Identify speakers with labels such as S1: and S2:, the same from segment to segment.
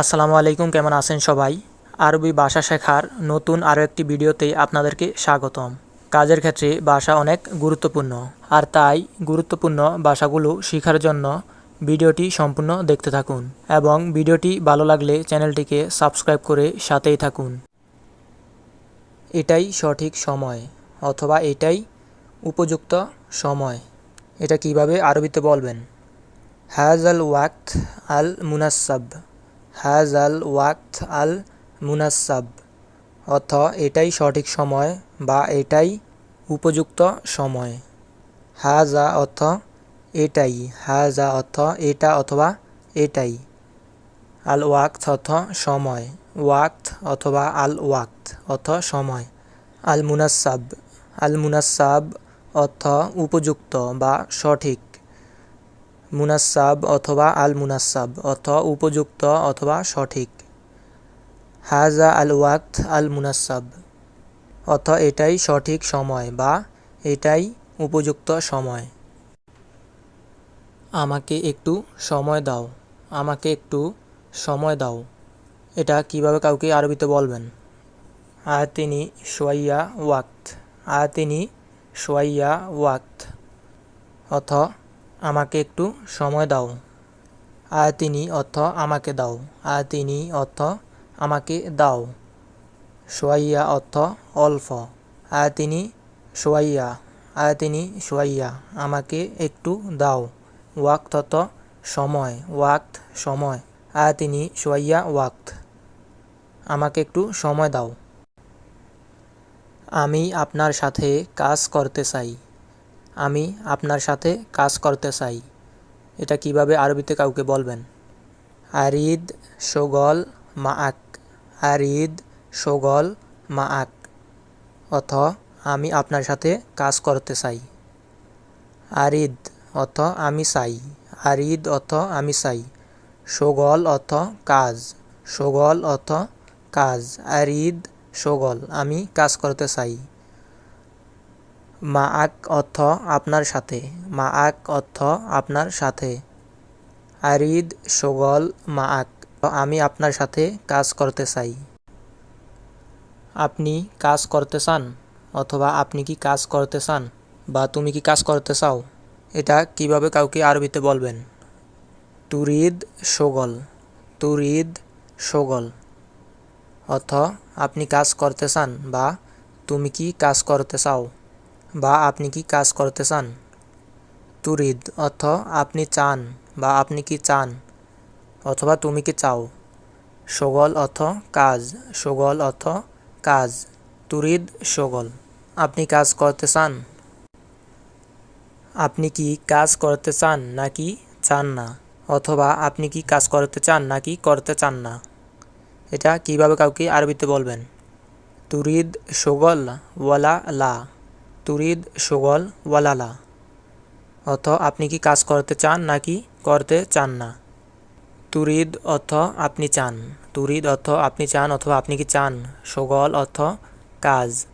S1: আসসালামু আলাইকুম, কেমন আছেন সবাই? আরবি ভাষা শেখার নতুন আরও একটি ভিডিওতে আপনাদেরকে স্বাগতম। কাজের ক্ষেত্রে ভাষা অনেক গুরুত্বপূর্ণ, আর তাই গুরুত্বপূর্ণ ভাষাগুলো শেখার জন্য ভিডিওটি সম্পূর্ণ দেখতে থাকুন এবং ভিডিওটি ভালো লাগলে চ্যানেলটিকে সাবস্ক্রাইব করে সাথেই থাকুন। এটাই সঠিক সময় অথবা এটাই উপযুক্ত সময়। এটা কীভাবে আরবিতে বলবেন? হ্যাজ আল ওয়াক্ত আল মুনাসাব হ্যাজাল ওয়াক্ত আল মুনাসাব, অর্থ এটাই সঠিক সময় বা এটাই উপযুক্ত সময়। হাজা অর্থ এটাই, হাজা অর্থ এটা অথবা এটাই। আল ওয়াক্ত অর্থ সময় ওয়াক্ত অথবা আল ওয়াক্ত অর্থ সময়। আল মুনাসাব আল মুনাসাব অর্থ উপযুক্ত বা সঠিক। মুনাসাব অথবা আল মুনাসাব অর্থ উপযুক্ত অথবা সঠিক। হাজা আল ওয়াক্ত আল মুনাসাব অর্থ এটাই সঠিক সময় বা এটাই উপযুক্ত সময়। আমাকে একটু সময় দাও, আমাকে একটু সময় দাও। এটা কীভাবে কাউকে আরবিতে বলবেন? আয়াতিনি সোয়াইয়া ওয়াক্ত আয়াতিনি সোয়াইয়া ওয়াক্ত অর্থ আমাকে একটু সময় দাও। আয়াতিনি অর্থ আমাকে দাও। আয়াতিনি অর্থ আমাকে দাও। সোয়াইয়া অর্থ অল্প। আয়াতিনি সোয়াইয়া। আয়াতিনি সোয়াইয়া, আমাকে একটু দাও। ওয়াক্ত অর্থ সময়, ওয়াক্ত সময়। আয়াতিনি সোয়াইয়া, ওয়াক্ত। আমাকে একটু সময় দাও। আমি আপনার সাথে কাজ করতে চাই। আমি আপনার সাথে কাজ করতে চাই। এটা কীভাবে আরবিতে কাউকে বলবেন? আরিদ সোগল মা আক আরিদ সোগল মা আক অথ, আমি আপনার সাথে কাজ করতে চাই। আরিদ অথ, আমি চাই। আরিদ অথ, আমি চাই। সোগল অর্থ কাজ। সোগল অর্থ কাজ। আরিদ সোগল, আমি কাজ করতে চাই। মা আক অর্থ আপনার সাথে মা আক অর্থ আপনার সাথে। আরিদ, সোগল মা আক আমি আপনার সাথে কাজ করতে চাই। আপনি কাজ করতে চান অথবা আপনি কি কাজ করতে চান বা তুমি কি কাজ করতে চাও, এটা কীভাবে কাউকে আরবিতে বলবেন? তুরিদ, সোগল। তুরিদ, সোগল। অর্থ আপনি কাজ করতে চান বা তুমি কি কাজ করতে চাও। বা আপনি কি কাজ করতে চান? তুরিদ, অর্থ, আপনি চান বা আপনি কি চান? অথবা তুমি কি চাও? সগল, অর্থ, কাজ। সগল, অর্থ, কাজ। তুরিদ, সগল। আপনি কাজ করতে চান? আপনি কি কাজ করতে চান নাকি চান না? অথবা আপনি কি কাজ করতে চান নাকি করতে চান না? এটা কীভাবে কাউকে আরবিতে বলবেন? তুরিদ, সগল, ওয়ালা, লা। তুরিদ, সগল, ওয়ালালা। অর্থ আপনি কি কাজ করতে চান নাকি করতে চান না? তুরিদ অর্থ আপনি চান। তুরিদ অর্থ আপনি চান অথবা আপনি কি চান? সগল অর্থ কাজ।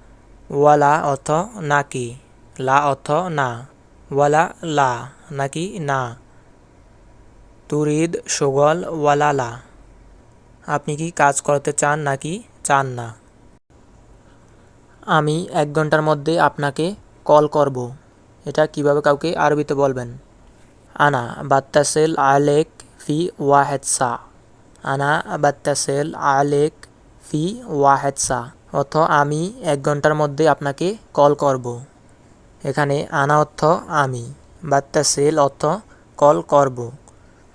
S1: ওয়ালা অর্থ নাকি? লা অর্থ না। ওয়ালা লা নাকি না? তুরিদ, সগল, ওয়ালালা। আপনি কি কাজ করতে চান নাকি চান না? আমি এক ঘণ্টার মধ্যে আপনাকে কল করব। এটা কীভাবে কাউকে আরবিতে বলবেন? আনা বাত্তাসেল আলেক ফি ওয়াহেদ সা আনা বাত্তাসেল আলেক ফি ওয়াহেদ সা অর্থ আমি এক ঘণ্টার মধ্যে আপনাকে কল করব। এখানে আনা অর্থ আমি। বাত্তাসেল অর্থ কল করব।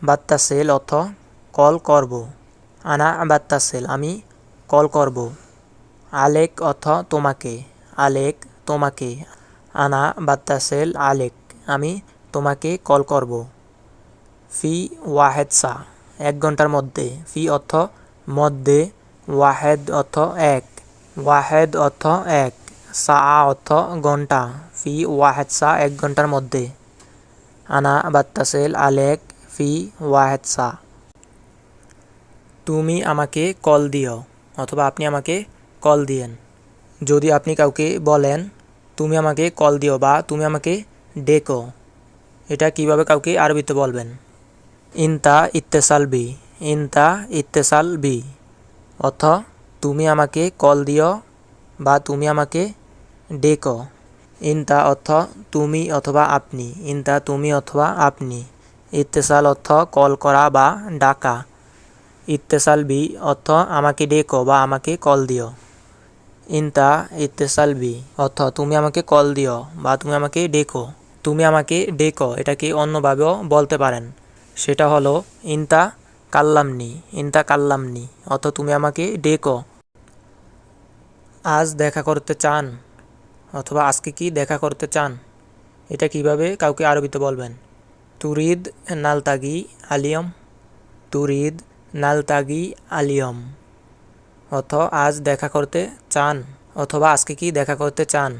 S1: বাত্তাসেল অর্থ কল করব। আনা বাত্তাসেল আমি কল করব। আলেক অর্থ তোমাকে, আলেক তোমাকে, আনা বাত্তাসেল আলেক, আমি তোমাকে কল করব। ফি ওয়াহেদ সা এক ঘণ্টার মধ্যে। ফি অর্থ মধ্যে, ওয়াহেদ অর্থ এক, ওয়াহেদ অর্থ এক, সা অর্থ ঘণ্টা ফি ওয়াহেদ সা এক ঘণ্টার মধ্যে। আনা বাত্তাসেল আলেক, ফি ওয়াহেদ সা তুমি আমাকে কল দিও, অথবা আপনি আমাকে কল দিয়েন। যদি আপনি কাউকে বলেন, তুমি আমাকে কল দিও বা তুমি আমাকে ডেকো এটা কীভাবে কাউকে আরবিতে বলবেন? ইনতা ইত্তেসালবি ইনতা ইত্তেসাল বি অর্থ, তুমি আমাকে কল দিও বা তুমি আমাকে ডেকো ইনতা অর্থ, তুমি অথবা আপনি ইনতা তুমি অথবা আপনি ইত্তেসাল অর্থ, কল করা বা ডাকা ইত্তেসাল বি অর্থ, আমাকে ডেকো বা আমাকে কল দিও ইনতা ইত্তেসাল বি তুমি আমাকে কল দিও বা তুমি আমাকে ডেকো। তুমি আমাকে ডেকো, এটাকে অন্যভাবেও বলতে পারেন। সেটা হলো ইনতা কাল্লামনি ইনতা কাল্লামনি অর্থ তুমি আমাকে ডেকো। আজ দেখা করতে চান, অথবা আজকে কি দেখা করতে চান, এটা কীভাবে কাউকে আরবিতে বলবেন? তুরিদ নালতাগি আলিয়ম, তুরিদ নালতাগি আলিয়ম। অর্থ আজ দেখা করতে চান, অথবা আজকে কি দেখা করতে চান?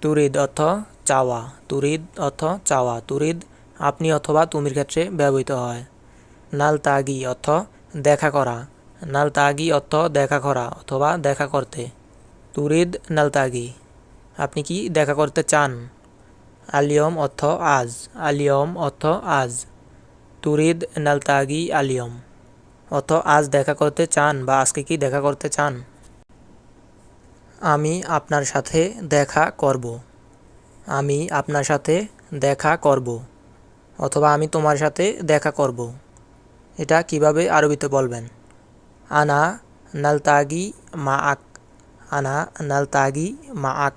S1: তুরিদ অর্থ চাওয়া, তুরিদ অর্থ চাওয়া, তুরিদ আপনি অথবা তুমির ক্ষেত্রে ব্যবহৃত হয়। নাল তাগি অর্থ দেখা করা নাল তাগি অর্থ দেখা করা, অথবা দেখা করতে। তুরিদ নালতাগি, আপনি কি দেখা করতে চান? আলিয়ম অর্থ আজ, আলিয়ম অর্থ আজ। তুরিদ নালতাগি, আলিয়ম। অর্থ আজ দেখা করতে চান বা আজকে কি দেখা করতে চান? আমি আপনার সাথে দেখা করব। আমি আপনার সাথে দেখা করব। অথবা আমি তোমার সাথে দেখা করব। এটা কীভাবে আরবিতে বলবেন? আনা নালতাগি মা আক আনা নালতাগি মা আক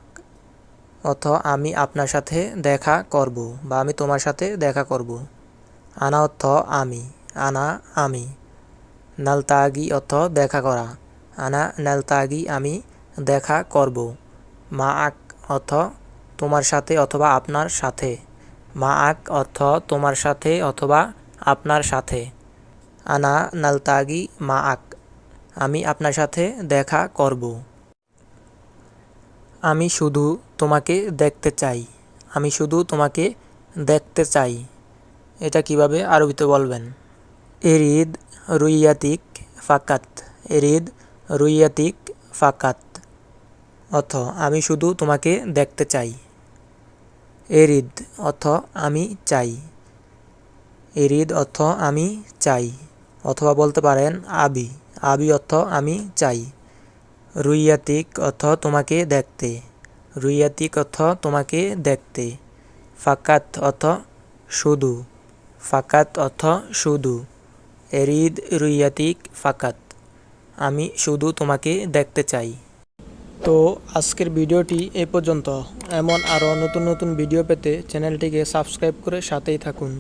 S1: অর্থ আমি আপনার সাথে দেখা করব বা আমি তোমার সাথে দেখা করব। আনা অর্থ আমি। আনা আমি। নালতাগি অর্থ দেখা করা। আনা নালতাগি আমি দেখা করব। মা আক অর্থ তোমার সাথে অথবা আপনার সাথে। মা আক অর্থ তোমার সাথে অথবা আপনার সাথে। আনা নালতাগি মা আক আমি আপনার সাথে দেখা করব। আমি শুধু তোমাকে দেখতে চাই। আমি শুধু তোমাকে দেখতে চাই। এটা কীভাবে আরবিতে বলবেন? এরিদ রুইয়াতিক ফাকাত। এরিদ রুইয়াতিক ফাকাত। অথ, আমি শুধু তোমাকে দেখতে চাই। এরিদ, অথ, আমি চাই। এরিদ অর্থ আমি চাই। অথবা বলতে পারেন, আবি। আবি অর্থ আমি চাই। রুইয়াতিক অর্থ তোমাকে দেখতে। রুইয়াতিক অর্থ তোমাকে দেখতে। ফাকাত অর্থ শুধু। ফাকাত অর্থ শুধু। এরিদ রুইয়াতিক ফাকাত। আমি শুধু তোমাকে দেখতে চাই। তো আজকের ভিডিওটি এ পর্যন্ত। এমন আরও নতুন নতুন ভিডিও পেতে চ্যানেলটিকে সাবস্ক্রাইব করে সাথেই থাকুন।